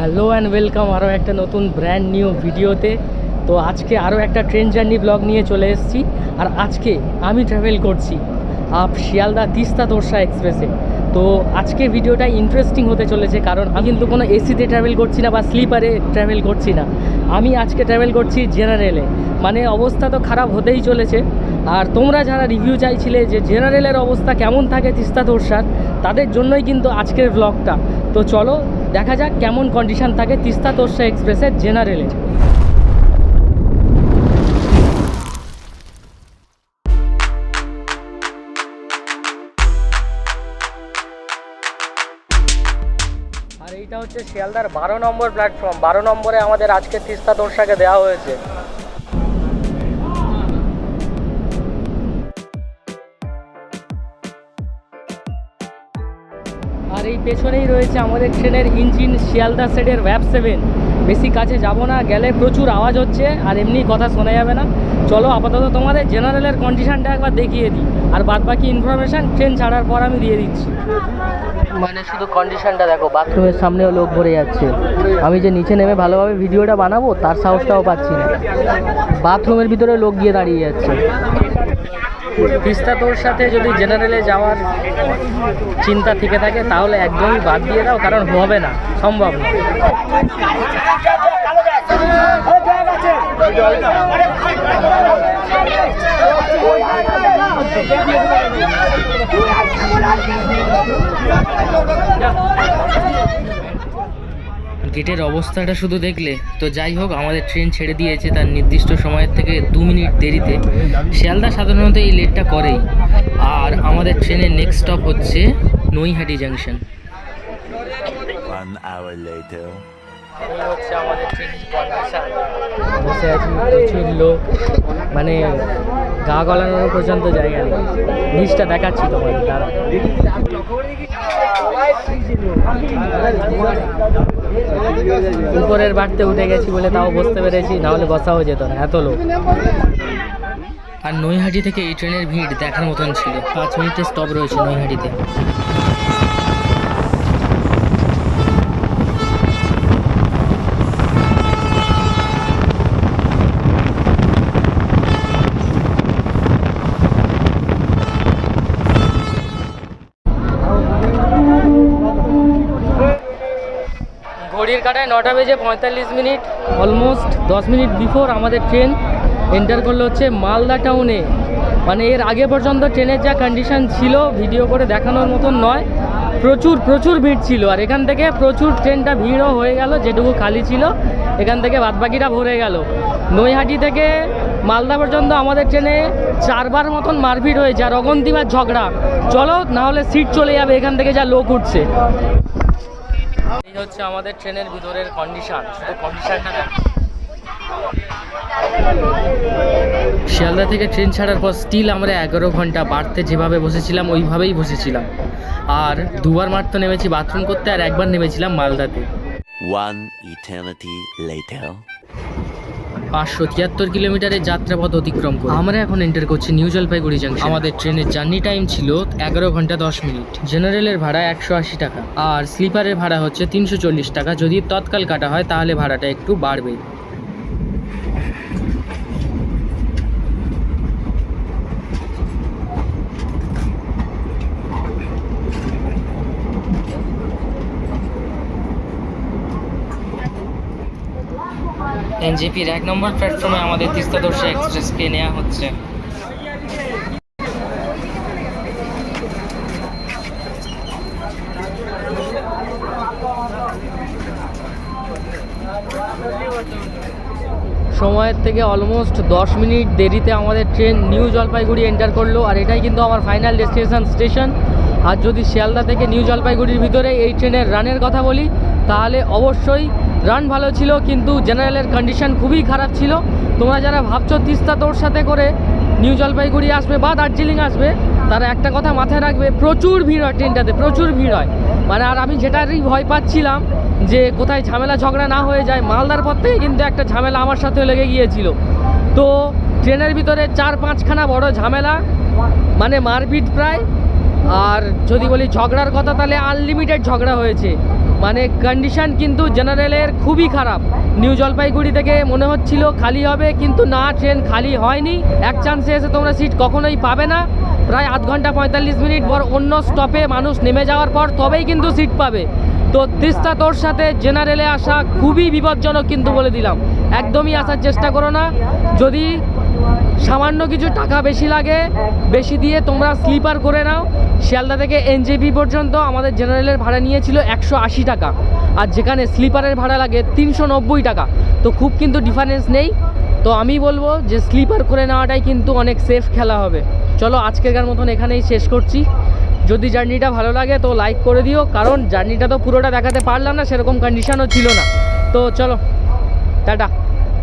Hello and welcome আরও একটা নতুন ব্র্যান্ড নিউ ভিডিওতে তো আজকে আরও একটা ট্রেন জার্নি ব্লগ নিয়ে চলে এসেছি। আর আজকে আমি ট্রাভেল করছি আপ শিয়ালদা তিস্তা তোরসা এক্সপ্রেসে তো আজকে ভিডিওটা ইন্টারেস্টিং হতে চলেছে কারণ আমি কিন্তু কোনো এসিতে ট্রাভেল করছি না বা স্লিপারে ট্রাভেল করছি না। আমি আজকে ট্রাভেল করছি জেনারেলে মানে অবস্থা তো খারাপ হতেই চলেছে। আর তোমরা যারা রিভিউ চাইছিলে যে জেনারেলের অবস্থা কেমন থাকে তিস্তা তোরসার, তাদের জন্যই কিন্তু আজকের ব্লগটা তো চলো দেখা যাক কেমন কন্ডিশন থাকে তিস্তা তোর্ষা এক্সপ্রেসের জেনারেলের আর এইটা হচ্ছে শিয়ালদার বারো নম্বর প্ল্যাটফর্ম বারো নম্বরে আমাদের আজকে তিস্তা তোরসাকে দেওয়া হয়েছে। আর এই পেছনেই রয়েছে আমাদের ট্রেনের ইঞ্জিন শিয়ালদা সেটের ভ্যাপ সেভেন বেশি কাছে যাব না গেলে প্রচুর আওয়াজ হচ্ছে আর এমনি কথা শোনা যাবে না। চলো আপাতত তোমাদের জেনারেলের কন্ডিশানটা একবার দেখিয়ে দিই। আর বাদ বাকি ইনফরমেশান ট্রেন ছাড়ার পর আমি দিয়ে দিচ্ছি। মানে শুধু কন্ডিশনটা দেখো বাথরুমের সামনেও লোক ভরে যাচ্ছে। আমি যে নিচে নেমে ভালোভাবে ভিডিওটা বানাবো তার সাহসটাও পাচ্ছি না। বাথরুমের ভিতরে লোক গিয়ে দাঁড়িয়ে যাচ্ছে। তিস্তা তোর সাথে যদি জেনারেলে যাওয়ার চিন্তা থেকে থাকে, তাহলে একদমই বাদ দিয়ে দাও, কারণ হবে না, সম্ভব না। গেটের অবস্থাটা শুধু দেখলে তো যাই হোক আমাদের ট্রেন ছেড়ে দিয়েছে তার নির্দিষ্ট সময়ের থেকে দু মিনিট দেরিতে। শিয়ালদা সাধারণত এই লেটটা করেই। আর আমাদের ট্রেনের নেক্সট স্টপ হচ্ছে নৈহাটি জাংশন হচ্ছে আমাদের বসে আছি প্রচুর লোক। মানে গা গলানোর পর্যন্ত জায়গা নেই। নিচটা দেখাচ্ছি তোমাদের দাঁড়া উপরের বাড়তে উঠে গেছি বলে তাও বসতে পেরেছি, নাহলে বসাও যেত না, এত লোক। আর নৈহাটি থেকে এই ট্রেনের ভিড় দেখার মতন ছিল। পাঁচ মিনিটের স্টপ রয়েছে নৈহাটিতে। ঘড়ির কাটায় নটা বেজে পঁয়তাল্লিশ মিনিট অলমোস্ট দশ মিনিট বিফোর আমাদের ট্রেন এন্টার করল হচ্ছে মালদা টাউনে মানে এর আগে পর্যন্ত ট্রেনের যা কন্ডিশন ছিল ভিডিও করে দেখানোর মতন নয়, প্রচুর প্রচুর ভিড় ছিল। আর এখান থেকে প্রচুর ট্রেনটা ভিড়ও হয়ে গেল, যেটুকু খালি ছিল, এখান থেকে বাদবাকিটা ভরে গেল। নৈহাটি থেকে মালদা পর্যন্ত আমাদের ট্রেনে চারবার মতন মারপিট হয়েছে, আর অগন্তিবার ঝগড়া। চলো, না হলে সিট চলে যাবে, এখান থেকে যা লোক উঠছে। এই হচ্ছে আমাদের ট্রেনের ভিতরের কন্ডিশন শুধু কন্ডিশনটা দেখ শিয়ালদা থেকে ট্রেন ছাড়ার পর স্টিল আমরা এগারো ঘণ্টা বাড়তে যেভাবে বসেছিলাম ওইভাবেই বসেছিলাম। আর দুবার মাত্র নেমেছি বাথরুম করতে আর একবার নেমেছিলাম মালদাতে। One eternity later. পাঁচশো তিয়াত্তর কিলোমিটারের যাত্রাপথ অতিক্রম করে। আমরা এখন এন্টার করছি নিউ জলপাইগুড়ি জাংশন আমাদের ট্রেনের জার্নি টাইম ছিল এগারো ঘণ্টা দশ মিনিট। জেনারেলের ভাড়া একশো আশি টাকা। আর স্লিপারের ভাড়া হচ্ছে তিনশো চল্লিশ টাকা। যদি তৎকাল কাটা হয়, তাহলে ভাড়াটা একটু বাড়বে। এনজেপির এক নম্বর প্ল্যাটফর্মে আমাদের তিস্তা দর্শা এক্সপ্রেসকে নেওয়া হচ্ছে। সময়ের থেকে অলমোস্ট দশ মিনিট দেরিতে আমাদের ট্রেন নিউ জলপাইগুড়ি এন্টার করল, আর এটাই কিন্তু আমার ফাইনাল ডেস্টিনেশন স্টেশন আর যদি শিয়ালদা থেকে নিউ জলপাইগুড়ির ভিতরে এই ট্রেনের রানের কথা বলি, তাহলে অবশ্যই রান ভালো ছিল, কিন্তু জেনারেলের কন্ডিশন খুবই খারাপ ছিল। তোমরা যারা ভাবছ তিস্তা তোর সাথে করে নিউ জলপাইগুড়ি আসবে বা দার্জিলিং আসবে, তারা একটা কথা মাথায় রাখবে, প্রচুর ভিড় হয় ট্রেনটাতে, প্রচুর ভিড় হয়। মানে আর আমি যেটারই ভয় পাচ্ছিলাম যে কোথায় ঝামেলা ঝগড়া না হয়ে যায়, মালদার পর থেকে কিন্তু একটা ঝামেলা আমার সাথে লেগে গিয়েছিল। তো ট্রেনের ভিতরে চার পাঁচখানা বড় ঝামেলা মানে মারপিট প্রায়। আর যদি বলি ঝগড়ার কথা, তাহলে আনলিমিটেড ঝগড়া হয়েছে। মানে কন্ডিশন কিন্তু জেনারেলের খুবই খারাপ। নিউ জলপাইগুড়ি থেকে মনে হচ্ছিল খালি হবে, কিন্তু না ট্রেন খালি হয়নি। এক চান্সে এসে তোমরা সিট কখনোই পাবে না। প্রায় আধ ঘণ্টা পঁয়তাল্লিশ মিনিট পর অন্য স্টপে মানুষ নেমে যাওয়ার পর তবেই কিন্তু সিট পাবে। তো তিস্তা তোর সাথে জেনারেলে আসা খুবই বিপজ্জনক কিন্তু বলে দিলাম। একদমই আসার চেষ্টা করো না। যদি সামান্য কিছু টাকা বেশি লাগে, বেশি দিয়ে তোমরা স্লিপার করে নাও। শিয়ালদা থেকে এনজেপি পর্যন্ত আমাদের জেনারেলের ভাড়া নিয়েছিল একশো আশি টাকা, আর যেখানে স্লিপারের ভাড়া লাগে তিনশো নব্বই টাকা। তো খুব কিন্তু ডিফারেন্স নেই। তো আমি বলব যে স্লিপার করে নেওয়াটাই কিন্তু অনেক সেফ খেলা হবে। চলো আজকেরকার মতন এখানেই শেষ করছি। যদি জার্নিটা ভালো লাগে তো লাইক করে দিও, কারণ জার্নিটা তো পুরোটা দেখাতে পারলাম না, সেরকম কন্ডিশনও ছিল না। তো চলো, টাটা।